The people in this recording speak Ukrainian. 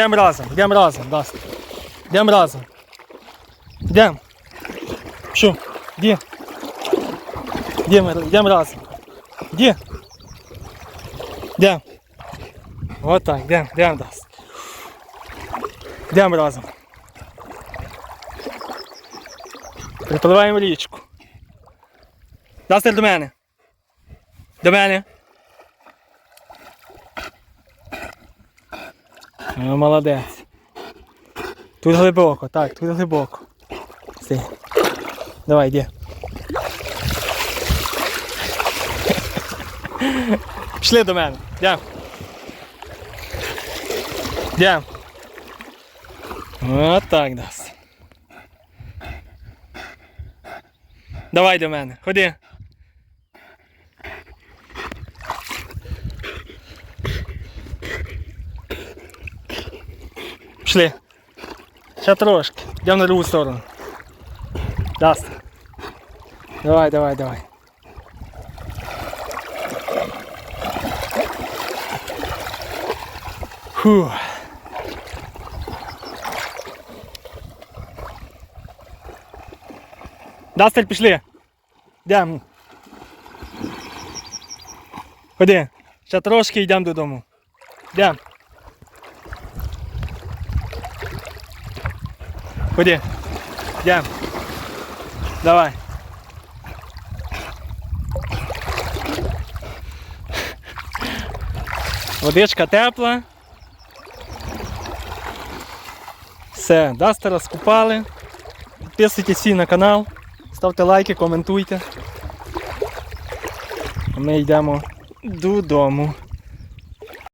Йдемо разом, йдемо разом, Даст. Йдемо разом. Йдемо. Що? Де? Йдемо, йдемо разом. Де? Йдемо. Вот так, йдемо, йдемо, Даст. Йдемо разом. Припливаємо річку. Дастер до мене. До мене. О, молодець. Тут глибоко, так, тут глибоко. Стій. Давай, йди. Пішли до мене. Йдем. Йдем. От так дасть. Давай до мене, ходи. Пішли. Ще трошки. Йдемо на другу сторону. Даст. Давай, давай, давай. Фу. Дастель, пішли. Йдемо. Ходи. Ще трошки йдемо додому. Йдемо. Ходи. Йдемо. Давай. Водичка тепла. Все, дастера скупали. Підписуйтесь на канал, ставте лайки, коментуйте. Ми йдемо додому.